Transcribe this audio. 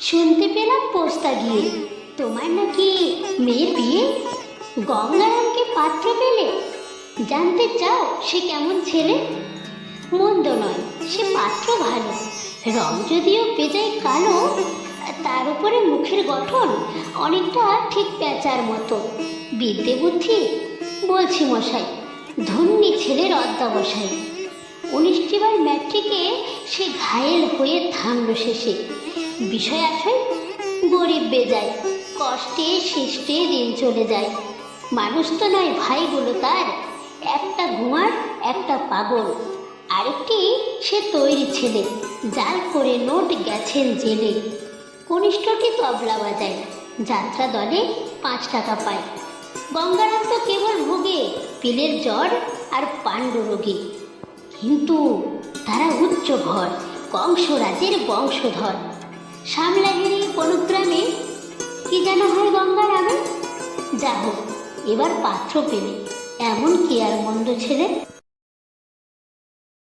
শুনতে পেলাম পোস্তা গিয়ে তোমার নাকি মেয়ের বিয়ে? গঙ্গারামকে পাত্র পেলে? জানতে চাও সে কেমন ছেলে? মন্দ নয়, সে পাত্র ভালো। রং যদিও বেজায় কালো, তার উপরে মুখের গঠন অনেকটা ঠিক পেঁচার মতো। বিদ্যে বুদ্ধি? বলছি মশাই, ধন্যী ছেলের অধ্যাবসায়। উনিশটিবার ম্যাট্রিকে সে ঘায়েল হয়ে থামল শেষে। বিষয় আসয় গরিব বেজায় কষ্টে শিষ্টে দিন চলে যায়। মানুষ তো নয় ভাইগুলো তার, একটা ঘুমার, একটা পাগল। আরেকটি সে তৈরি ছেলে, যার করে নোট গেছেন জেলে। কনিষ্ঠটি তবলা বাজায়, যাত্রা দলে পাঁচ টাকা পায়। গঙ্গারাম তো কেবল ভোগে, পিলের জ্বর আর পাণ্ডু রোগী। কিন্তু তারা উচ্চ ঘর, কংসরাজের বংশধর। সামলাগিরি কোনো গ্রামে কি যেন হয় গঙ্গার আগে যা হোক এবার পাত্র পেলে। এমন কি আর মন্দ ছেলে?